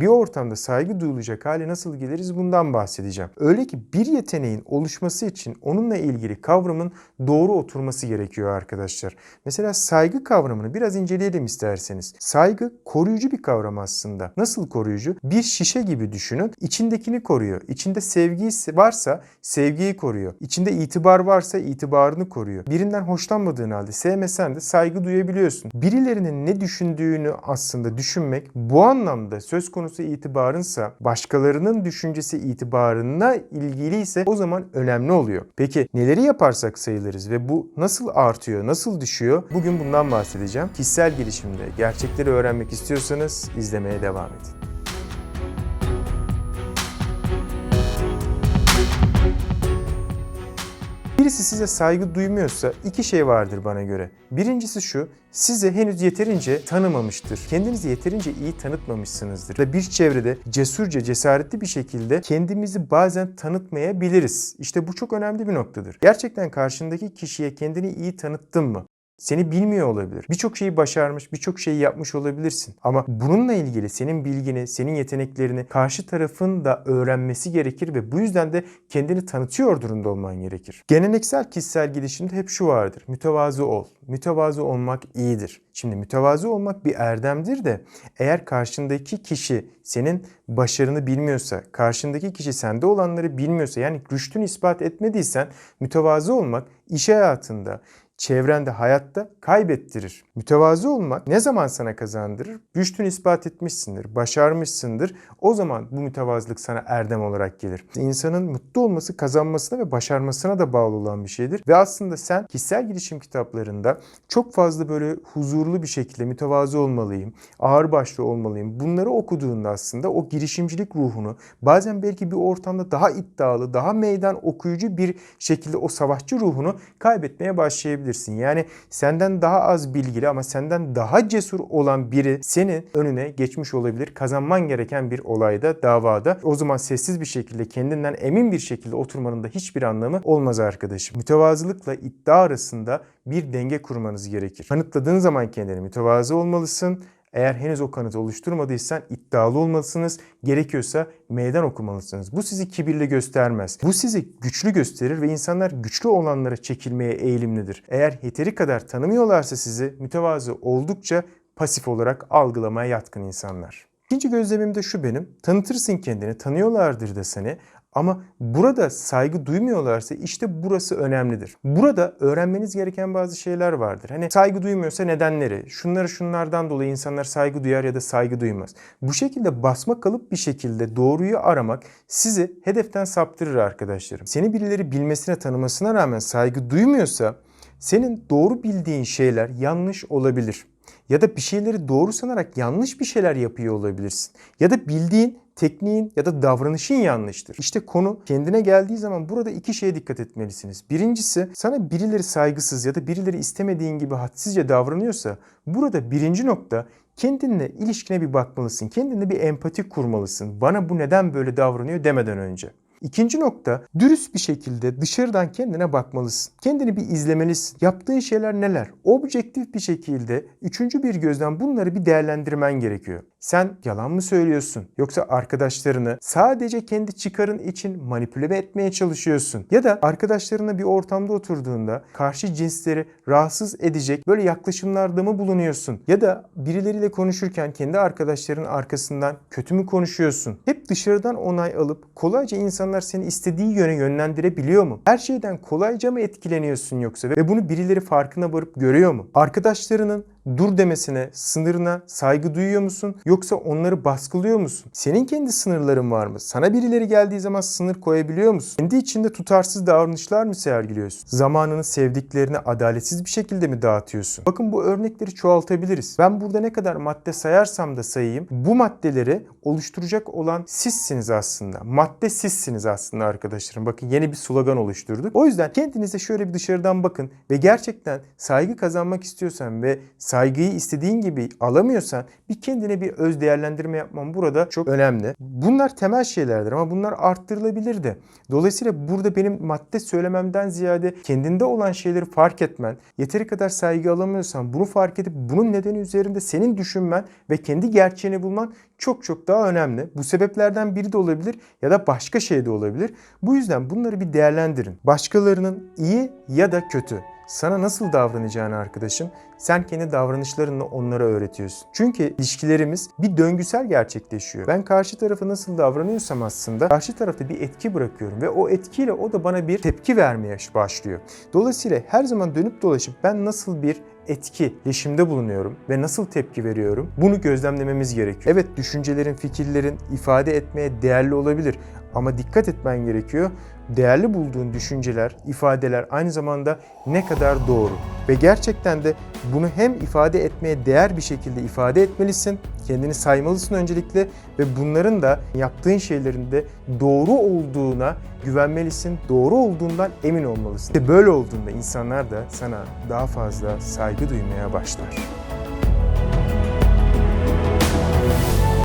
Bir ortamda saygı duyulacak hale nasıl geliriz bundan bahsedeceğim. Öyle ki bir yeteneğin oluşması için onunla ilgili kavramın doğru oturması gerekiyor arkadaşlar. Mesela saygı kavramını biraz inceleyelim isterseniz. Saygı koruyucu bir kavram aslında. Nasıl koruyucu? Bir şişe gibi düşünün. İçindekini koruyor. İçinde sevgi varsa sevgiyi koruyor. İçinde itibar varsa itibarını koruyor. Birinden hoşlanmadığın halde sevmesen de saygı duyabiliyorsun. Birilerinin ne düşündüğünü aslında düşünmek bu anlamda söz konusu itibarınsa başkalarının düşüncesi itibarına ilgili ise o zaman önemli oluyor. Peki neleri yaparsak sayılırız ve bu nasıl artıyor, nasıl düşüyor? Bugün bundan bahsedeceğim. Kişisel gelişimde gerçekleri öğrenmek istiyorsanız izlemeye devam edin. Birisi size saygı duymuyorsa iki şey vardır bana göre. Birincisi şu, sizi henüz yeterince tanımamıştır. Kendinizi yeterince iyi tanıtmamışsınızdır. Ve bir çevrede cesurca, cesaretli bir şekilde kendimizi bazen tanıtmayabiliriz. İşte bu çok önemli bir noktadır. Gerçekten karşındaki kişiye kendini iyi tanıttın mı? Seni bilmiyor olabilir. Birçok şeyi başarmış, birçok şeyi yapmış olabilirsin. Ama bununla ilgili senin bilgini, senin yeteneklerini karşı tarafın da öğrenmesi gerekir ve bu yüzden de kendini tanıtıyor durumda olman gerekir. Geleneksel kişisel gelişimde hep şu vardır. Mütevazı ol. Mütevazı olmak iyidir. Şimdi mütevazı olmak bir erdemdir de eğer karşındaki kişi senin başarını bilmiyorsa, karşındaki kişi sende olanları bilmiyorsa yani rüştünü ispat etmediysen mütevazı olmak iş hayatında, çevrende, hayatta kaybettirir. Mütevazı olmak ne zaman sana kazandırır? Rüştünü ispat etmişsindir, başarmışsındır. O zaman bu mütevazılık sana erdem olarak gelir. İnsanın mutlu olması kazanmasına ve başarmasına da bağlı olan bir şeydir. Ve aslında sen kişisel gelişim kitaplarında çok fazla böyle huzurlu bir şekilde mütevazı olmalıyım, ağırbaşlı olmalıyım. Bunları okuduğunda aslında o girişimcilik ruhunu bazen belki bir ortamda daha iddialı, daha meydan okuyucu bir şekilde o savaşçı ruhunu kaybetmeye başlayabilirsin. Yani senden daha az bilgili ama senden daha cesur olan biri senin önüne geçmiş olabilir. Kazanman gereken bir olayda, davada. O zaman sessiz bir şekilde kendinden emin bir şekilde oturmanın da hiçbir anlamı olmaz arkadaşım. Mütevazılıkla iddia arasında bir denge kurmanız gerekir. Kanıtladığın zaman kendini mütevazı olmalısın. Eğer henüz o kanıtı oluşturmadıysan iddialı olmalısınız. Gerekiyorsa meydan okumalısınız. Bu sizi kibirli göstermez. Bu sizi güçlü gösterir ve insanlar güçlü olanlara çekilmeye eğilimlidir. Eğer yeteri kadar tanımıyorlarsa sizi mütevazı oldukça pasif olarak algılamaya yatkın insanlar. İkinci gözlemim de şu benim. Tanıtırsın kendini, tanıyorlardır da seni ama burada saygı duymuyorlarsa işte burası önemlidir. Burada öğrenmeniz gereken bazı şeyler vardır. Hani saygı duymuyorsa nedenleri, şunları şunlardan dolayı insanlar saygı duyar ya da saygı duymaz. Bu şekilde basma kalıp bir şekilde doğruyu aramak sizi hedeften saptırır arkadaşlarım. Seni birileri bilmesine tanımasına rağmen saygı duymuyorsa senin doğru bildiğin şeyler yanlış olabilir. Ya da bir şeyleri doğru sanarak yanlış bir şeyler yapıyor olabilirsin. Ya da bildiğin tekniğin ya da davranışın yanlıştır. İşte konu kendine geldiği zaman burada iki şeye dikkat etmelisiniz. Birincisi sana birileri saygısız ya da birileri istemediğin gibi hadsizce davranıyorsa burada birinci nokta kendinle ilişkine bir bakmalısın. Kendine bir empati kurmalısın. Bana bu neden böyle davranıyor demeden önce. İkinci nokta dürüst bir şekilde dışarıdan kendine bakmalısın. Kendini bir izlemelisin. Yaptığın şeyler neler? Objektif bir şekilde üçüncü bir gözden bunları bir değerlendirmen gerekiyor. Sen yalan mı söylüyorsun? Yoksa arkadaşlarını sadece kendi çıkarın için manipüle etmeye çalışıyorsun? Ya da arkadaşlarına bir ortamda oturduğunda karşı cinsleri rahatsız edecek böyle yaklaşımlarda mı bulunuyorsun? Ya da birileriyle konuşurken kendi arkadaşların arkasından kötü mü konuşuyorsun? Hep dışarıdan onay alıp kolayca insanlar seni istediği yöne yönlendirebiliyor mu? Her şeyden kolayca mı etkileniyorsun yoksa? Ve bunu birileri farkına varıp görüyor mu? Arkadaşlarının dur demesine, sınırına saygı duyuyor musun? Yoksa onları baskılıyor musun? Senin kendi sınırların var mı? Sana birileri geldiği zaman sınır koyabiliyor musun? Kendi içinde tutarsız davranışlar mı sergiliyorsun? Zamanını sevdiklerine adaletsiz bir şekilde mi dağıtıyorsun? Bakın bu örnekleri çoğaltabiliriz. Ben burada ne kadar madde sayarsam da sayayım. Bu maddeleri oluşturacak olan sizsiniz aslında. Madde sizsiniz aslında arkadaşlarım. Bakın yeni bir slogan oluşturduk. O yüzden kendinize şöyle bir dışarıdan bakın ve gerçekten saygı kazanmak istiyorsan ve saygı saygıyı istediğin gibi alamıyorsan bir kendine bir öz değerlendirme yapman burada çok önemli. Bunlar temel şeylerdir ama bunlar arttırılabilir de. Dolayısıyla burada benim madde söylememden ziyade kendinde olan şeyleri fark etmen, yeteri kadar saygı alamıyorsan bunu fark edip bunun nedeni üzerinde senin düşünmen ve kendi gerçeğini bulman çok çok daha önemli. Bu sebeplerden biri de olabilir ya da başka şey de olabilir. Bu yüzden bunları bir değerlendirin. Başkalarının iyi ya da kötü sana nasıl davranacağını arkadaşım sen kendi davranışlarınla onlara öğretiyorsun. Çünkü ilişkilerimiz bir döngüsel gerçekleşiyor. Ben karşı tarafa nasıl davranıyorsam aslında karşı tarafta bir etki bırakıyorum ve o etkiyle o da bana bir tepki vermeye başlıyor. Dolayısıyla her zaman dönüp dolaşıp ben nasıl bir etkileşimde bulunuyorum ve nasıl tepki veriyorum bunu gözlemlememiz gerekiyor. Evet düşüncelerin, fikirlerin ifade etmeye değerli olabilir ama dikkat etmen gerekiyor. Değerli bulduğun düşünceler, ifadeler aynı zamanda ne kadar doğru ve gerçekten de bunu hem ifade etmeye değer bir şekilde ifade etmelisin, kendini saymalısın öncelikle ve bunların da yaptığın şeylerin de doğru olduğuna güvenmelisin, doğru olduğundan emin olmalısın. İşte böyle olduğunda insanlar da sana daha fazla saygı duymaya başlar.